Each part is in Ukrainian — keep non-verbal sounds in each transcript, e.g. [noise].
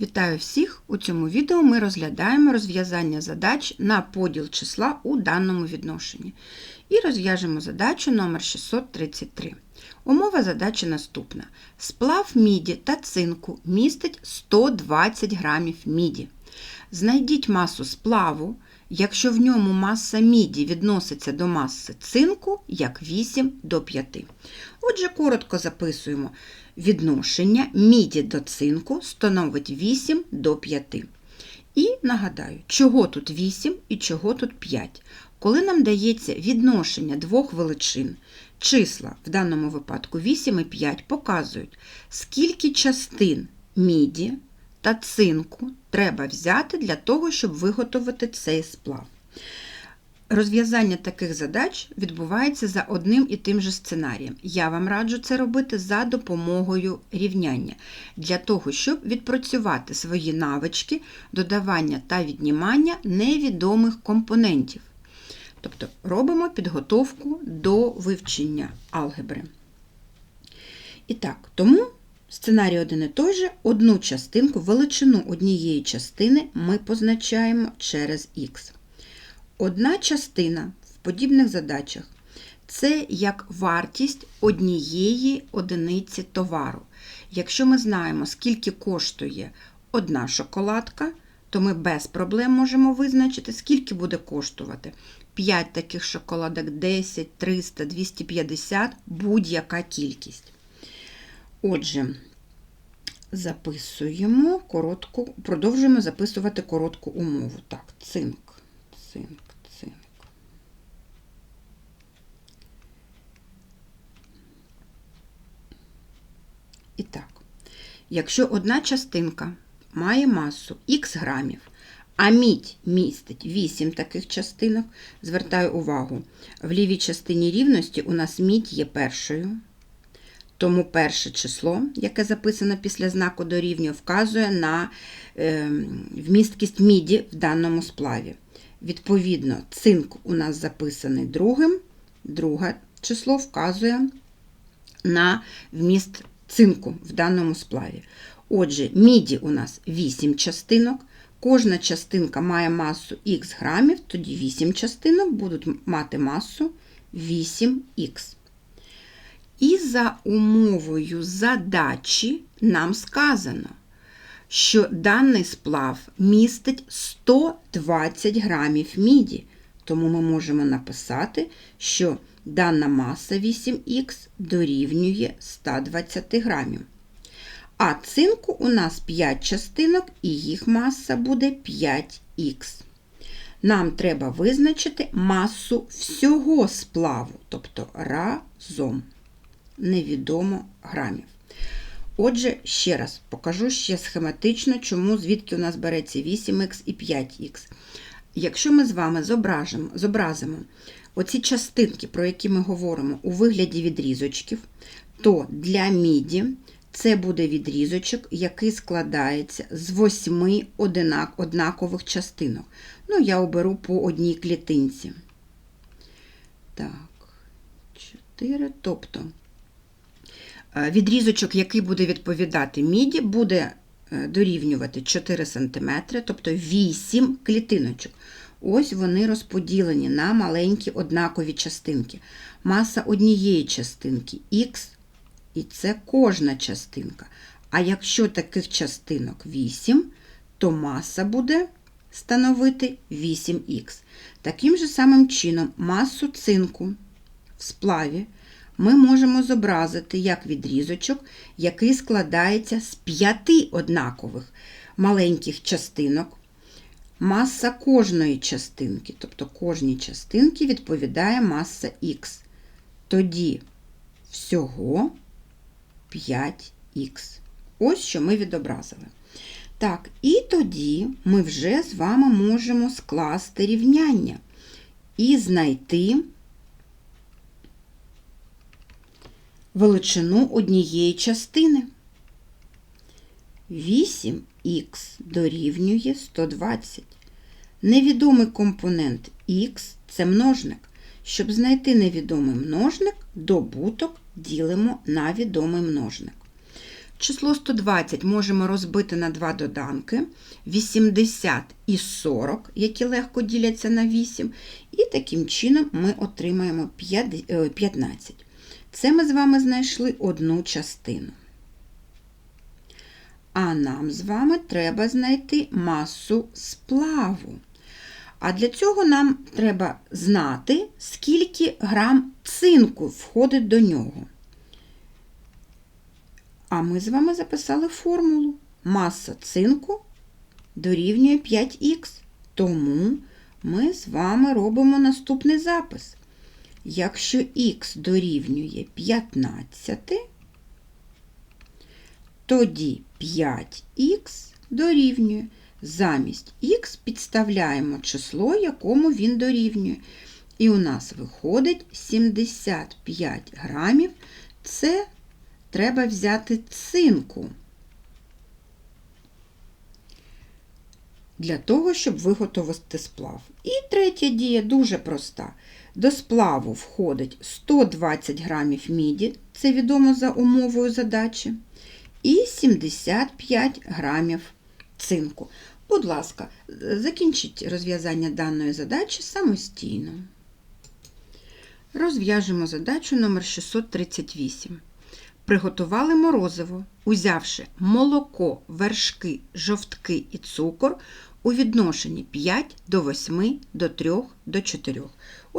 Вітаю всіх! У цьому відео ми розглядаємо розв'язання задач на поділ числа у даному відношенні. І розв'яжемо задачу номер 633. Умова задачі наступна. Сплав міді та цинку містить 120 грамів міді. Знайдіть масу сплаву, якщо в ньому маса міді відноситься до маси цинку як 8 до 5. Отже, коротко записуємо. Відношення міді до цинку становить 8 до 5. І нагадаю, чого тут 8 і чого тут 5. Коли нам дається відношення двох величин, числа, в даному випадку 8 і 5, показують, скільки частин міді та цинку треба взяти для того, щоб виготовити цей сплав. Розв'язання таких задач відбувається за одним і тим же сценарієм. Я вам раджу це робити за допомогою рівняння, для того, щоб відпрацювати свої навички додавання та віднімання невідомих компонентів. Тобто робимо підготовку до вивчення алгебри. І так, тому сценарій один і той же, одну частинку, величину однієї частини ми позначаємо через х. Одна частина в подібних задачах це як вартість однієї одиниці товару. Якщо ми знаємо, скільки коштує одна шоколадка, то ми без проблем можемо визначити, скільки буде коштувати 5 таких шоколадок, 10, 300, 250, будь-яка кількість. Отже, записуємо коротку, продовжуємо записувати коротку умову. Так, цинк, цинк. І так, якщо одна частинка має масу х грамів, а мідь містить 8 таких частинок, звертаю увагу, в лівій частині рівності у нас мідь є першою. Тому перше число, яке записано після знаку дорівнює, вказує на е, вмісткість міді в даному сплаві. Відповідно, цинк у нас записаний другим, друге число вказує на вміст цинку в даному сплаві. Отже, міді у нас 8 частинок. Кожна частинка має масу х грамів, тоді 8 частинок будуть мати масу 8х. І за умовою задачі нам сказано, що даний сплав містить 120 грамів міді. Тому ми можемо написати, що дана маса 8х дорівнює 120 грамів. А цинку у нас 5 частинок, і їх маса буде 5х. Нам треба визначити масу всього сплаву, тобто разом невідомо грамів. Отже, ще раз покажу ще схематично, чому звідки у нас береться 8х і 5х. Якщо ми з вами зображимо, зобразимо оці частинки, про які ми говоримо, у вигляді відрізочків, то для міді це буде відрізочок, який складається з восьми однакових частинок. Ну, я оберу по одній клітинці. Так, 4. Тобто відрізочок, який буде відповідати міді, буде е, дорівнювати 4 см, тобто 8 клітиночок. Ось вони розподілені на маленькі однакові частинки. Маса однієї частинки х, і це кожна частинка. А якщо таких частинок 8, то маса буде становити 8х. Таким же самим чином, масу цинку в сплаві ми можемо зобразити як відрізочок, який складається з п'яти однакових маленьких частинок. Маса кожної частинки, тобто кожній частинки відповідає маса х. Тоді всього 5х. Ось що ми відобразили. Так, і тоді ми вже з вами можемо скласти рівняння і знайти величину однієї частини. 8х дорівнює 120. Невідомий компонент х це множник. Щоб знайти невідомий множник, добуток ділимо на відомий множник. Число 120 можемо розбити на два доданки 80 і 40, які легко діляться на 8, і таким чином ми отримаємо 5 е, 15. Це ми з вами знайшли одну частину. А нам з вами треба знайти масу сплаву. А для цього нам треба знати, скільки грам цинку входить до нього. А ми з вами записали формулу. Маса цинку дорівнює 5х. Тому ми з вами робимо наступний запис. Якщо х дорівнює 15, тоді 5х дорівнює. Замість х підставляємо число, якому він дорівнює. І у нас виходить 75 грамів. Це треба взяти цинку. Для того, щоб виготовити сплав. І третя дія дуже проста. До сплаву входить 120 грамів міді, це відомо за умовою задачі, і 75 грамів цинку. Будь ласка, закінчіть розв'язання даної задачі самостійно. Розв'яжемо задачу номер 638. Приготували морозиво, узявши молоко, вершки, жовтки і цукор у відношенні 5 до 8 до 3 до 4.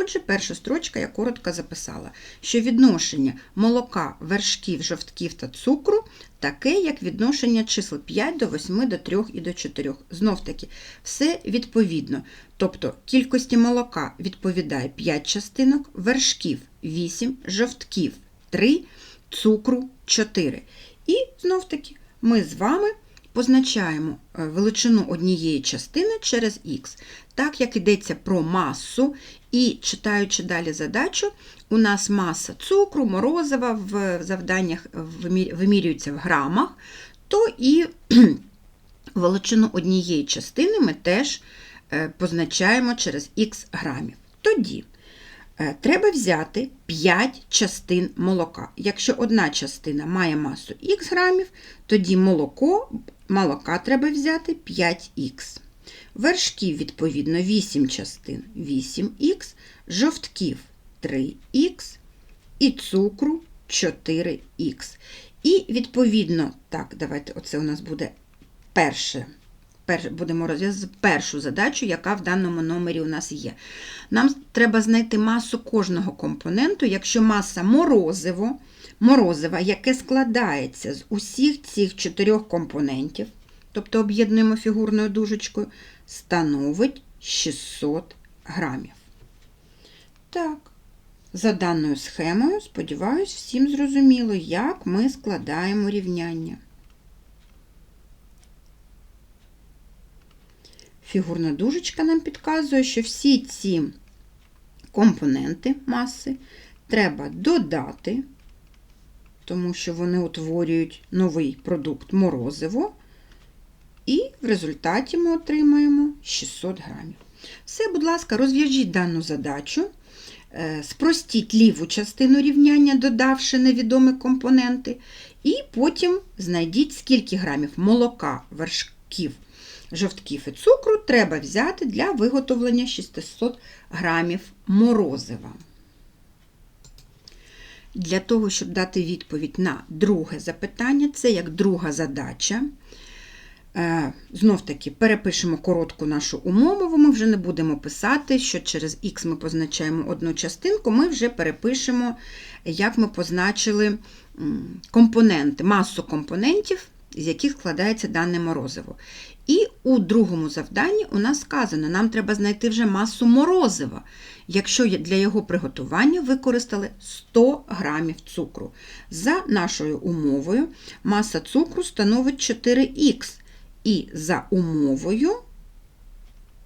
Отже, перша строчка я коротко записала, що відношення молока, вершків, жовтків та цукру таке, як відношення чисел 5 до 8 до 3 і до 4. Знов таки, все відповідно. Тобто кількості молока відповідає 5 частинок, вершків 8, жовтків 3, цукру 4. І знов таки ми з вами позначаємо е, величину однієї частини через х. Так як йдеться про масу, і читаючи далі задачу, у нас маса цукру, морозива в завданнях вимірюється в грамах, то і [clears throat] величину однієї частини ми теж е, позначаємо через х грамів. Тоді е, треба взяти 5 частин молока. Якщо одна частина має масу х грамів, тоді молоко, молока треба взяти 5х. Вершків, відповідно, 8 частин 8х, жовтків 3х і цукру 4х. І, відповідно, так, давайте, оце у нас буде перше. Будемо розв'язати першу задачу, яка в даному номері у нас є. Нам треба знайти масу кожного компоненту, якщо маса морозиво, морозива, яке складається з усіх цих чотирьох компонентів, тобто об'єднуємо фігурною дужечкою, становить 600 грамів. Так, за даною схемою, сподіваюсь, всім зрозуміло, як ми складаємо рівняння. Фігурна дужечка нам підказує, що всі ці компоненти маси треба додати, тому що вони утворюють новий продукт морозиво, і в результаті ми отримаємо 600 грамів. Все, будь ласка, розв'яжіть дану задачу. Е, спростіть ліву частину рівняння, додавши невідомі компоненти, і потім знайдіть, скільки грамів молока, вершків, жовтків і цукру треба взяти для виготовлення 600 грамів морозива. Для того, щоб дати відповідь на друге запитання, це як друга задача. Е, Знов таки перепишемо коротку нашу умову, ми вже не будемо писати, що через х ми позначаємо одну частинку, ми вже перепишемо, як ми позначили компоненти, масу компонентів, з яких складається дане морозиво. І у другому завданні у нас сказано, нам треба знайти вже масу морозива, якщо для його приготування використали 100 грамів цукру. За нашою умовою, маса цукру становить 4х. І за умовою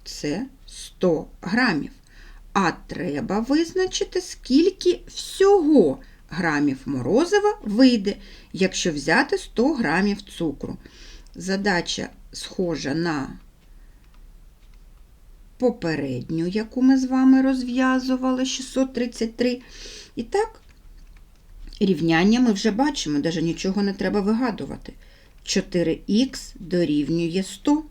це 100 грамів. А треба визначити, скільки всього грамів морозива вийде, якщо взяти 100 грамів цукру. Задача схожа на попередню, яку ми з вами розв'язували 633. І так, Рівняння ми вже бачимо, навіть нічого не треба вигадувати. 4х дорівнює 100.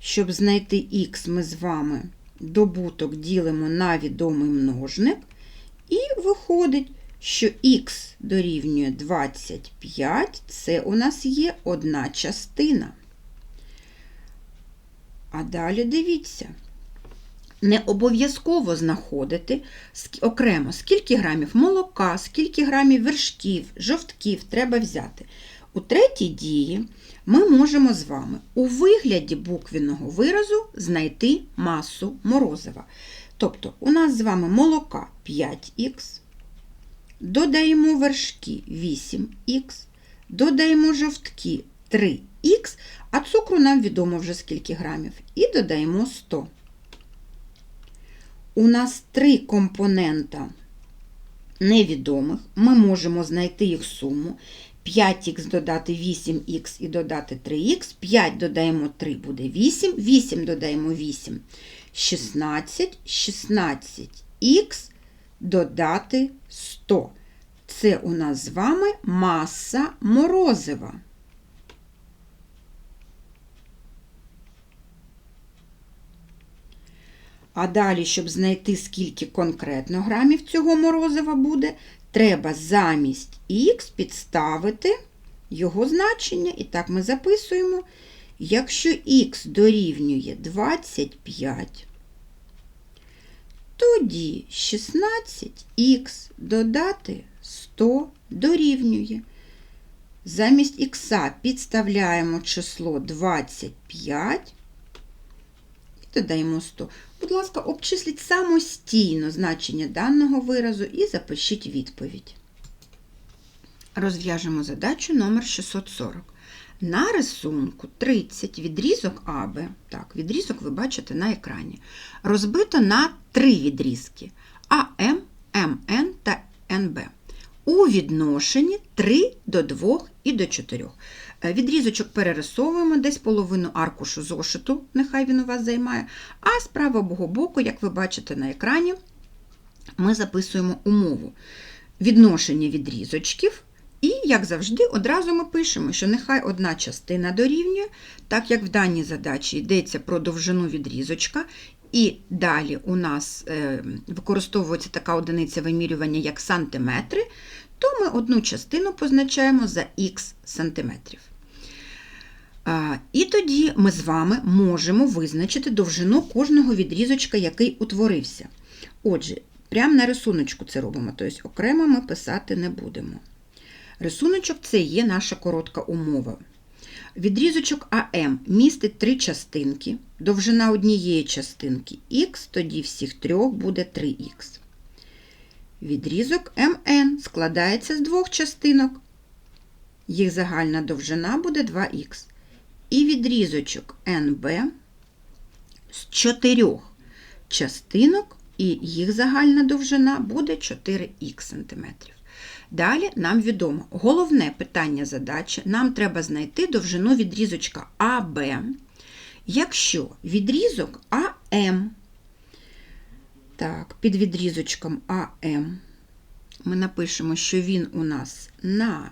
Щоб знайти х, ми з вами добуток ділимо на відомий множник, і виходить, що х дорівнює 25, це у нас є одна частина. А далі дивіться. Не обов'язково знаходити окремо, скільки грамів молока, скільки грамів вершків, жовтків треба взяти. У третій дії ми можемо з вами у вигляді буквіного виразу знайти масу морозива. Тобто, у нас з вами молока 5х, додаємо вершки 8х, додаємо жовтки 3х, а цукру нам відомо вже скільки грамів, і додаємо 100. У нас три компонента невідомих, ми можемо знайти їх суму. 5х додати 8х і додати 3х, 5 додаємо 3 буде 8, 8 додаємо 8, 16, 16х додати 100. Це у нас з вами маса морозива. А далі, щоб знайти, скільки конкретно грамів цього морозива буде, треба замість х підставити його значення. І так ми записуємо. Якщо х дорівнює 25, тоді 16х додати 100 дорівнює. Замість х підставляємо число 25 і додаємо 100. Будь ласка, обчисліть самостійно значення даного виразу і запишіть відповідь. Розв'яжемо задачу номер 640. На рисунку 30 відрізок АБ, так, відрізок ви бачите на екрані, розбито на три відрізки АМ, МН та НБ. У відношенні 3 до 2 і до 4. Е, відрізочок перерисовуємо десь половину аркушу зошиту, нехай він у вас займає. А з правого боку, як ви бачите на екрані, ми записуємо умову відношення відрізочків. І, як завжди, одразу ми пишемо, що нехай одна частина дорівнює, так як в даній задачі йдеться про довжину відрізочка, і далі у нас е, використовується така одиниця вимірювання, як сантиметри, то ми одну частину позначаємо за х сантиметрів. І тоді ми з вами можемо визначити довжину кожного відрізочка, який утворився. Отже, прямо на рисуночку це робимо, тобто окремо ми писати не будемо. Рисуночок це є наша коротка умова. Відрізочок АМ містить три частинки, довжина однієї частинки х, тоді всіх трьох буде 3х. Відрізок МН складається з двох частинок. Їх загальна довжина буде 2х. І відрізочок НБ з чотирьох частинок, і їх загальна довжина буде 4х см. Далі нам відомо, головне питання задачі. Нам треба знайти довжину відрізочка АБ, якщо відрізок АМ, так, під відрізочком АМ, ми напишемо, що він у нас на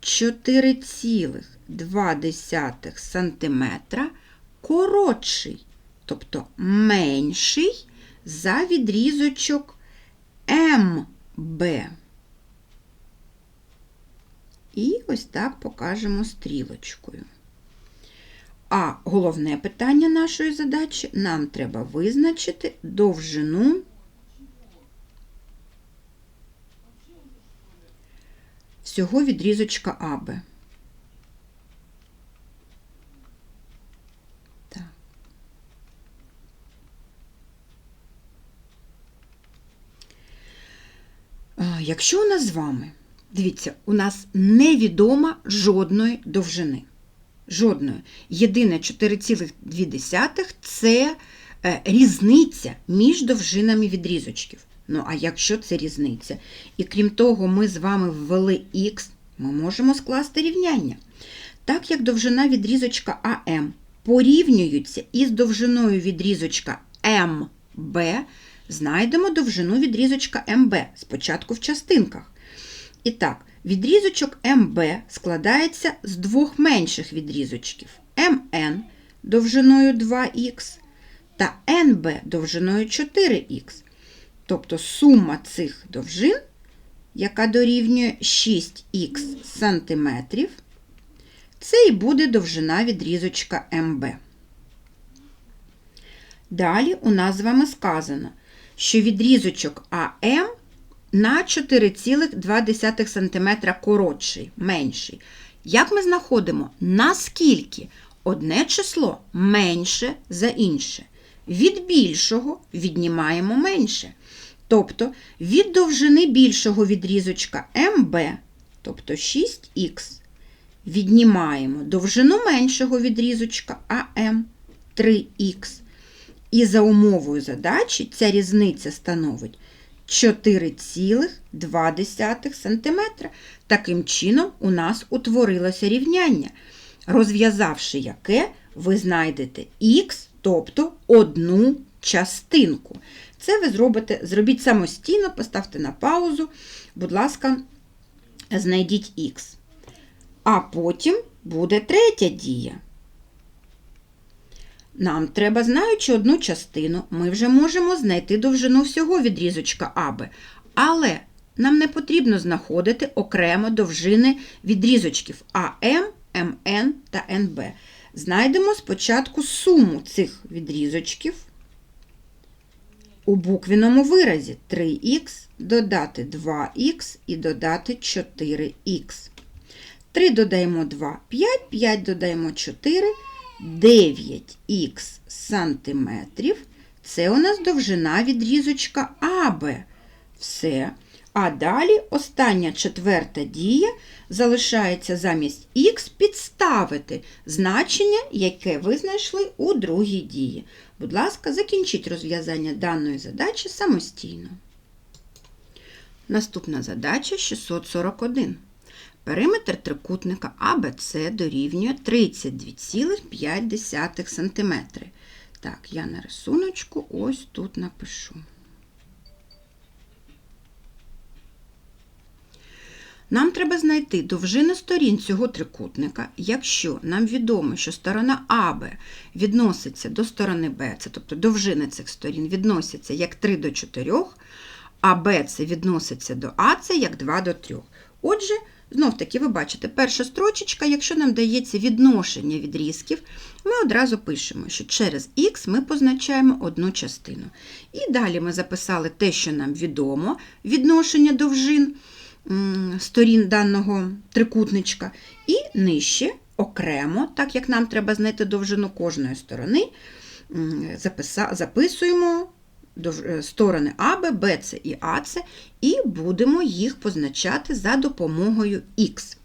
4,2 см коротший, тобто менший за відрізочок МБ. І ось так покажемо стрілочкою. А головне питання нашої задачі нам треба визначити довжину всього відрізочка АБ. Якщо у нас з вами Дивіться, у нас невідома жодної довжини. Жодної. Єдине 4,2 це е, різниця між довжинами відрізочків. Ну, а якщо це різниця, і крім того, ми з вами ввели х, ми можемо скласти рівняння. Так як довжина відрізочка АМ порівнюється із довжиною відрізочка МБ, знайдемо довжину відрізочка МБ спочатку в частинках. І так, відрізочок МБ складається з двох менших відрізочків МН довжиною 2х та НБ довжиною 4х. Тобто сума цих довжин, яка дорівнює 6х сантиметрів, це і буде довжина відрізочка МБ. Далі у нас з вами сказано, що відрізочок АМ на 4,2 см коротший, менший. Як ми знаходимо, наскільки одне число менше за інше? Від більшого віднімаємо менше. Тобто від довжини більшого відрізочка МБ, тобто 6х, віднімаємо довжину меншого відрізочка АМ 3х. І за умовою задачі ця різниця становить 4,2 см. Таким чином, у нас утворилося рівняння, розв'язавши яке ви знайдете х, тобто одну частинку. Це ви зробите, зробіть самостійно, поставте на паузу, будь ласка, знайдіть х. А потім буде третя дія. Нам треба, знаючи одну частину, ми вже можемо знайти довжину всього відрізочка АБ. Але нам не потрібно знаходити окремо довжини відрізочків АМ, МН та НБ. Знайдемо спочатку суму цих відрізочків у буквеному виразі 3х додати 2х і додати 4х. 3 додаємо 2, 5, 5 додаємо 4, 9х сантиметрів. Це у нас довжина відрізочка АБ. Все. А далі остання четверта дія залишається замість х підставити значення, яке ви знайшли у другій дії. Будь ласка, закінчіть розв'язання даної задачі самостійно. Наступна задача 641. Периметр трикутника АБЦ дорівнює 32,5 см. Так, я на рисуночку ось тут напишу. Нам треба знайти довжину сторін цього трикутника, якщо нам відомо, що сторона АБ відноситься до сторони БЦ, тобто довжини цих сторін відносяться як 3 до 4, а БЦ відноситься до АЦ як 2 до 3. Отже, знов таки, ви бачите, перша строчечка, якщо нам дається відношення відрізків, ми одразу пишемо, що через х ми позначаємо одну частину. І далі ми записали те, що нам відомо, відношення довжин сторін даного трикутничка, і нижче окремо, так як нам треба знайти довжину кожної сторони, записуємо сторони АБ, БЦ і АЦ, і будемо їх позначати за допомогою Х.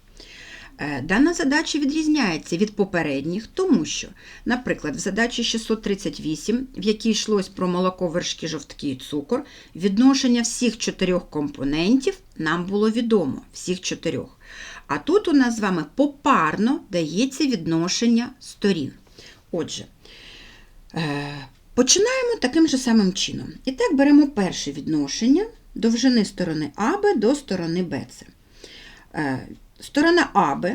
Е, дана задача відрізняється від попередніх, тому що, наприклад, в задачі 638, в якій йшлось про молоко, вершки, жовтки і цукор, відношення всіх чотирьох компонентів нам було відомо, всіх чотирьох. А тут у нас з вами попарно дається відношення сторін. Отже, е, починаємо таким же самим чином. І так беремо перше відношення довжини сторони АБ до сторони БЦ. Сторона АБ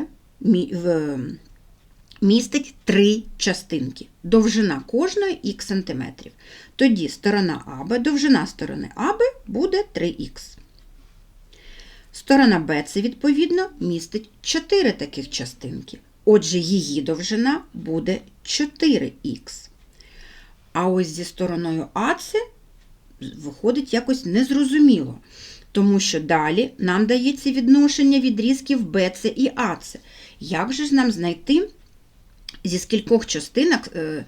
містить три частинки. Довжина кожної х сантиметрів. Тоді сторона АБ, довжина сторони АБ буде 3х. Сторона БЦ, відповідно, містить 4 таких частинки. Отже, її довжина буде 4х. А ось зі стороною АЦ виходить якось незрозуміло тому що далі нам дається відношення відрізків БЦ і АЦ. Як же ж нам знайти, зі скількох частинок е,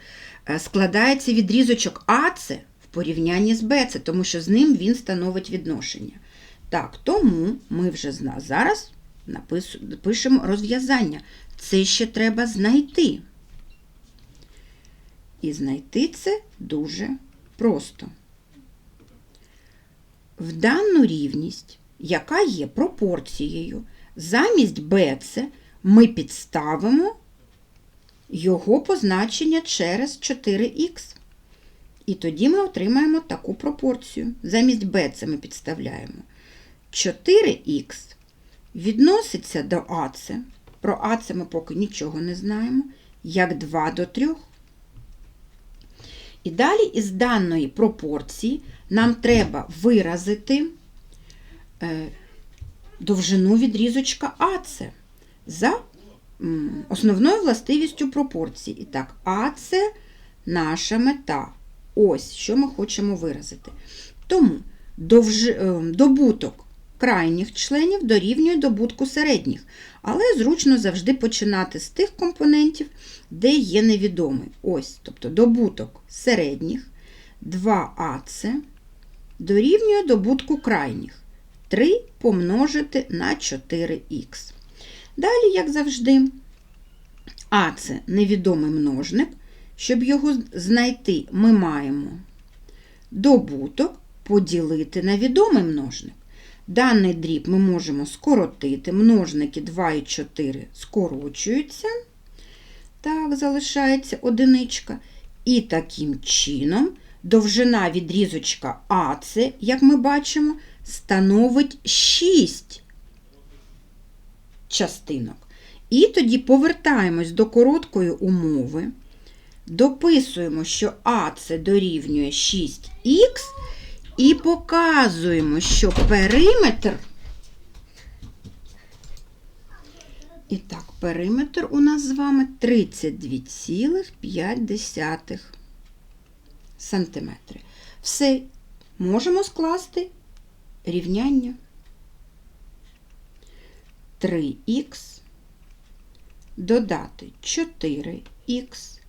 е, складається відрізочок АЦ в порівнянні з БЦ, тому що з ним він становить відношення. Так, тому ми вже зараз пишемо розв'язання. Це ще треба знайти. І знайти це дуже просто в дану рівність, яка є пропорцією, замість BC ми підставимо його позначення через 4х. І тоді ми отримаємо таку пропорцію. Замість b це ми підставляємо 4х відноситься до АЦ. Про АЦ ми поки нічого не знаємо, як 2 до 3. І далі із даної пропорції нам треба виразити е, довжину відрізочка АЦ за основною властивістю пропорції. І так, АЦ наша мета. Ось що ми хочемо виразити. Тому е, добуток крайніх членів дорівнює добутку середніх, але зручно завжди починати з тих компонентів, де є невідомий. Ось, тобто добуток середніх 2АЦ дорівнює добутку крайніх 3 помножити на 4х. Далі, як завжди, А це невідомий множник. Щоб його знайти, ми маємо добуток поділити на відомий множник. Даний дріб ми можемо скоротити. Множники 2 і 4 скорочуються. Так, залишається одиничка. І таким чином довжина відрізочка АЦ, як ми бачимо, становить 6 частинок. І тоді повертаємось до короткої умови. Дописуємо, що АЦ дорівнює 6х, і показуємо, що периметр. І так, периметр у нас з вами 32,5 сантиметри. Все, можемо скласти рівняння 3х, додати 4х,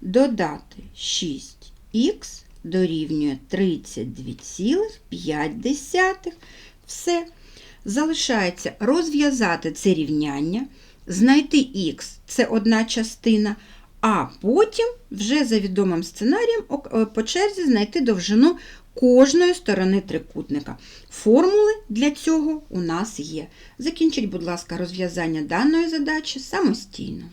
додати 6х дорівнює 32,5. Все. Залишається розв'язати це рівняння, знайти х це одна частина, а потім, вже за відомим сценарієм, по черзі знайти довжину кожної сторони трикутника. Формули для цього у нас є. Закінчіть, будь ласка, розв'язання даної задачі самостійно.